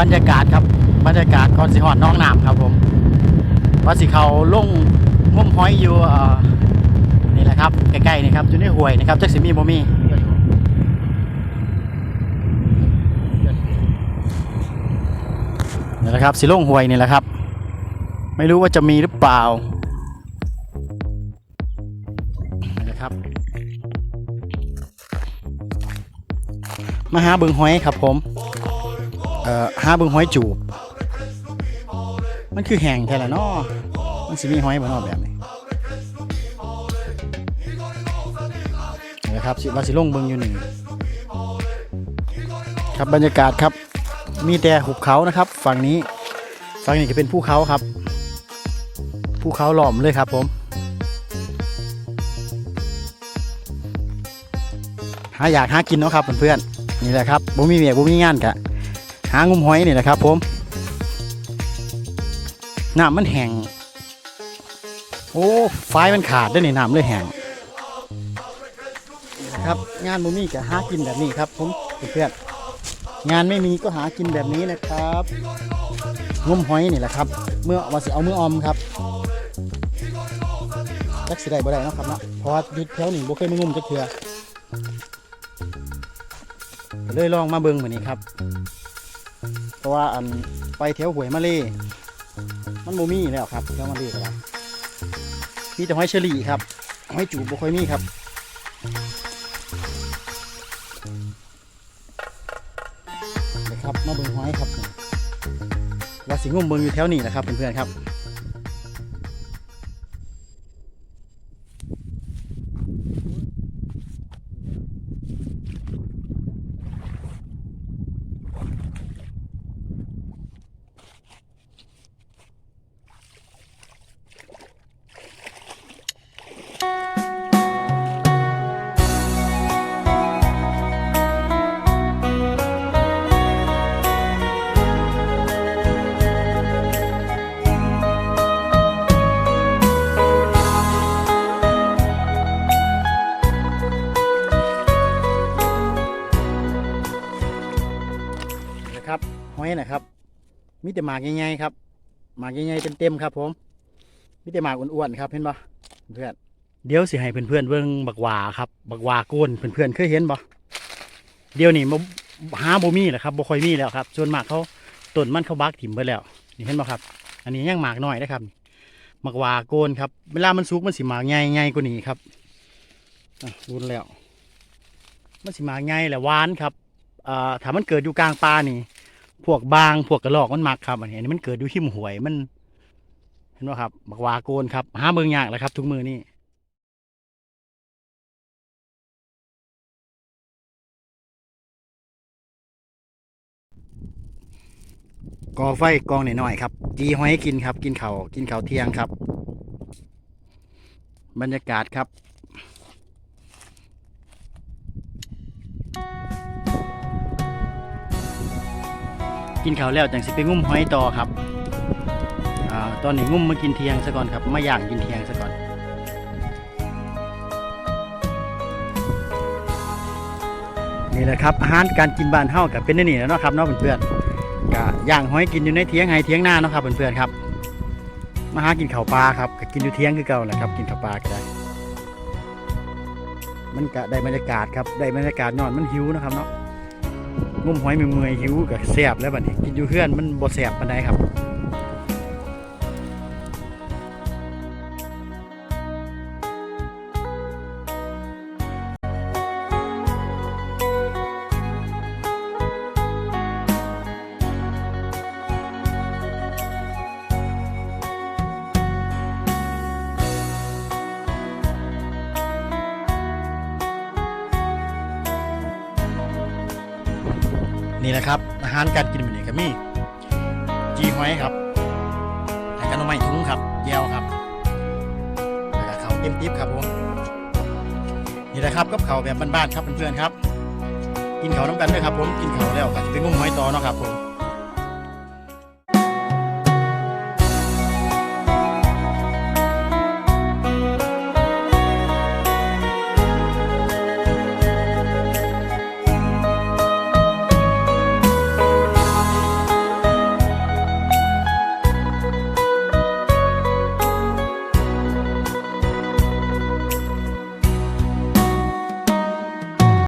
บรรยากาศครับบรรยากาศก่อนสิหอดน้องน้ำครับผมว่าสิเขาลงงมห้อยอยู่นี่แหละครับใกล้ๆนี่ครับอยู่ในห้วยนะครับจักสิมีบ่มีนี่แหละครับสิลงห้วยนี่แหละครับ ไม่รู้ว่าจะมีหรือเปล่านี่แหละครับมาหาบึงหอยครับผม เอ่อหาบึงหอยจูบ มันคือแห้งแท้ละเนาะมันสิมีหอยบ่เนาะแบบนี้นี่นะครับสิว่าสิลงเบิ่งอยู่นี่ครับบรรยากาศครับ มีแต่หุบเขานะครับ ฝั่งนี้ฝั่งนี้จะเป็นภูเขาครับภูเขาหลอมเลยครับผม หาอยากหากินเนาะครับเพื่อนๆนี่แหละครับบ่มีเมียบ่มีงานกะางุมหอยนี่แหละครับผมน้ำมันแห้งโอ้ไฟมันขาดได้วยนี่น้ำเลยแห้งนะครับงานบ่มีกะหากินแบบนี้ครับผมเพื่อนงานไม่มีก็หากินแบบนี้นะครับงมหอยนี่แหละครับ เมื่อว่าสิเอามือออมครับจักสิได้บ่ได้นาะครับเนาะเพราะว่ายู่แถวนี้บ่เคยมางมจักเทื่อเลยลองมาเบิ่งเหมือนนี้ครับ ราะว่าอันไปแถวหวยมาเล่มันโมมี่แล้วครับแถวมาเล่ก็ได้มีแต่หอยเชลี่ครับหอยจูบบ่ค่อยมีครับนะครับมาเบิ่งหอยครับว่าสิงมเบิ่งอยู่แถวนี้นะครับเพื่อนๆครับ อยนะครับมีแต่หมากใหญ่ๆครับหมากใหญ่ๆเต็มๆครับ ผมมีแต่หมากอ้วนๆครับเห็นปะเพื่อนเดี๋ยวสิให้เพื่อนๆเบิ่งบักหวาครับ บักหวาโกนเพื่อนๆเคยเห็นปะเดี๋ยวนี้บ่หาบ่มีแหละครับบ่ค่อยมีแล้วครับส่วนมากเขาต้นมันเขาบักถิ่มไปแล้ว นี่เห็นปะครับ อันนี้ยังหมากน้อยนะครับบักหวาโกนครับเวลามันสุกมันสิหมากใหญ่ๆกว่านี้ครับรุนแล้ว มันสิหมากใหญ่แหละหวานครับอ่าถ้ามันเกิดอยู่กลางป่านี่ พวกบางพวกกระรอกมันมักครับอันนี้มันเกิดอยู่ที่หวยมัน เห็นไหมครับบักวาโกนครับหาเมืองยากแล้วครับ ทุกมือนี่กอไฟกองหน่อยๆครับจีหอยกินครับ กินเขากินเขาเที่ยงครับ บรรยากาศครับ กินข้าวแล้วจังสิไปงุ้มหอยต่อครับอ่าตอนนี้งุ้มมากินเทียงซะก่อนครับมาย่างกินเทียงซะก่อนนี่แหละครับอาหารการกินบ้านเฮากับเป็นนวนี่แล้วเนาะครับเนาะเพื่อนๆก็ย่างหอยกินอยู่ในเทียงไห้เทียงหน้าเนาะครับเพื่อนๆครับมาหากินข้าวปลาครับก็กินอยู่เทียงคือเก่าแหละครับกินข้าวปลาก็ได้มันก็ได้บรรยากาศครับได้บรรยากาศนอนมันหิวนะครับเนาะ งุมหอยเมื่อยๆหิวกับแสบแล้วบัดนี้กินอยู่เพื่อนมันบ่แสบปานใดครับ นี่แหละครับ อาหารการกินเป็นี้ก็มีจีหอยครับแล้วก็น้ำไม้ทุ้งครับแยวครับแล้วก็เขาวเต็มปิ๊บครับผมนี่แหละครับกับเขาวแบบบ้านๆครับเพื่อนๆครับ กินเขาวน้ำกันด้วยครับผมกินเขาวแล้วก็จะไปงุ้มหอยต่อเนาะครับผม